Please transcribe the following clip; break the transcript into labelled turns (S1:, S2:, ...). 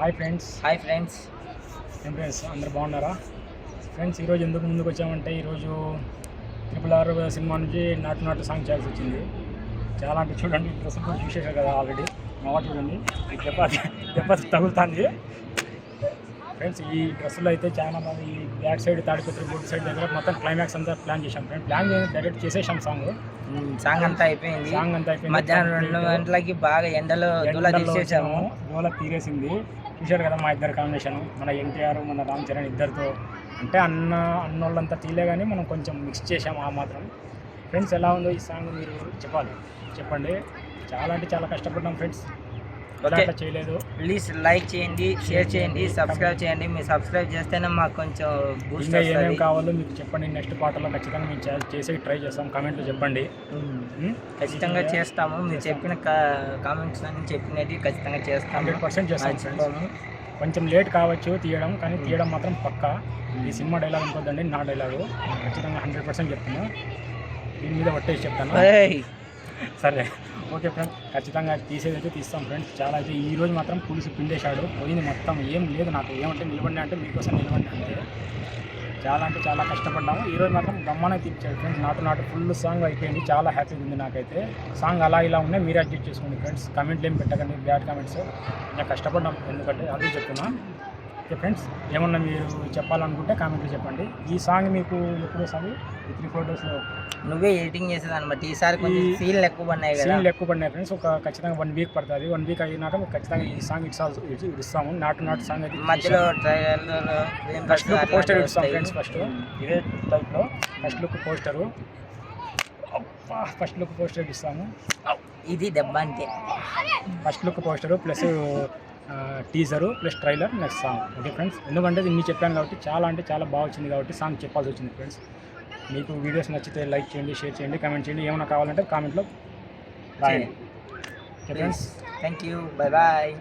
S1: Hi friends
S2: hi friends
S1: ఏం friends అందరు బాగున్నారా? ఫ్రెండ్స్ ఈరోజు ఎందుకు ముందుకు వచ్చామంటే ఈరోజు ట్రిపుల్ ఆర్ సినిమా నుంచి నాటు నాటు సాంగ్ చేయాల్సి వచ్చింది. చాలా అంటే చూడండి డ్రెస్ కూడా చూసేసారు కదా ఆల్రెడీ మా చూడండి దెబ్బ దెబ్బ తగులుతుంది. ఫ్రెండ్స్ ఈ డ్రెస్సులో అయితే చాలా మంది ఈ back side Tadipatri board side దగ్గర మొత్తం క్లైమాక్స్ అంతా ప్లాన్ చేశాం ఫ్రెండ్ ప్లాన్ చేసి డైరెక్ట్ చేసేసాం సాంగ్
S2: సాంగ్ అంతా అయిపోయింది.
S1: సాంగ్ అంతా అయిపోయింది.
S2: మధ్యాహ్నం రెండు గంటలకి బాగా ఎండలో దూల తీసేసాము.
S1: దూల తీరేసింది. చూశారు కదా మా ఇద్దరు కాంబినేషన్ మన ఎన్టీఆర్ మన రామ్ చరణ్ ఇద్దరితో. అంటే అన్న అన్నోళ్ళంతా తీలే కానీ మనం కొంచెం మిక్స్ చేసాం ఆ మాత్రం. ఫ్రెండ్స్ ఎలా ఉందో ఈ సాంగ్ మీరు చెప్పాలి. చెప్పండి. చాలా అంటే చాలా కష్టపడ్డాం ఫ్రెండ్స్. చేయలేదు.
S2: ప్లీజ్ లైక్ చేయండి షేర్ చేయండి సబ్స్క్రైబ్ చేయండి. మీరు సబ్స్క్రైబ్ చేస్తేనే మాకు కొంచెం బూస్ట్
S1: ఏమేమి కావాలో మీకు చెప్పండి. నెక్స్ట్ పాటలో ఖచ్చితంగా మేము చేసి ట్రై చేస్తాం. కామెంట్లో చెప్పండి?
S2: ఖచ్చితంగా చేస్తాము. మీరు చెప్పిన కామెంట్స్ అన్ని చెప్పినవి ఖచ్చితంగా చేస్తాము.
S1: హండ్రెడ్ పర్సెంట్ చేస్తాం
S2: మర్చిపోము.
S1: కొంచెం లేట్ కావచ్చు తీయడం కానీ తీయడం మాత్రం పక్కా. ఈ సినిమా డైలాగ్ అనుకోద్దండి నా డైలాగు ఖచ్చితంగా హండ్రెడ్ పర్సెంట్ చెప్తున్నా. దీని మీద పట్టేసి చెప్తాను! సరే ఓకే ఫ్రెండ్స్ ఖచ్చితంగా తీసేదైతే తీస్తాం ఫ్రెండ్స్ చాలా అయితే ఈ రోజు మాత్రం పులుసు పిండేశాడు. పోయింది మొత్తం. ఏం లేదు నాకు. ఏమంటే నిలబడి అంటే మీకోసం నిలబడి అంటే చాలా అంటే చాలా కష్టపడ్డాము. ఈ రోజు మాత్రం గమ్మనే తీర్చాడు ఫ్రెండ్స్ నాటు నాటు ఫుల్ సాంగ్ అయిపోయింది. చాలా హ్యాపీగా ఉంది నాకైతే. సాంగ్ అలా ఇలా ఉన్నాయి మీరు అడ్జస్ట్ చేసుకోండి ఫ్రెండ్స్ కమెంట్లు ఏం పెట్టకండి బ్యాడ్ కామెంట్స్ నేను కష్టపడ్డాం. ఎందుకంటే అది చెప్తున్నా. ఓకే ఫ్రెండ్స్ ఏమన్నా మీరు చెప్పాలనుకుంటే కామెంట్లో చెప్పండి. ఈ సాంగ్ మీకు ఎప్పుడు వస్తుంది? ఈ త్రీ ఫోర్ డేస్లో
S2: నువ్వే ఎడిటింగ్ చేసేదాన్ని బట్టి ఈసారి కొంచెం సీన్లు ఎక్కువ పడినాయి కదా.
S1: సీన్లు ఎక్కువ పడినాయి ఫ్రెండ్స్ ఒక ఖచ్చితంగా వన్ వీక్ పడుతుంది. వన్ వీక్ అయినాక ఖచ్చితంగా ఈ సాంగ్ ఇట్సాల్ ఇస్తాము. నాటు నాటు సాంగ్ అయితే
S2: మధ్యలో ట్రైలర్
S1: ఫస్ట్ లుక్ పోస్టర్ ఇస్తాం ఫ్రెండ్స్ ఫస్ట్ ఇదే టైప్లో first look poster first look poster ఇస్తాము.
S2: ఇది దెబ్బ అంటే
S1: first look poster plus teaser plus trailer next song okay friends ఎందుకంటే ఇన్ని చెప్పాను కాబట్టి చాలా అంటే చాలా బాగా వచ్చింది కాబట్టి సాంగ్ చెప్పాల్సి వచ్చింది ఫ్రెండ్స్ మీకు వీడియోస్ నచ్చితే లైక్ చేయండి షేర్ చేయండి కామెంట్ చేయండి. ఏమైనా కావాలంటే కామెంట్లో రాయండి. Okay friends
S2: thank you bye bye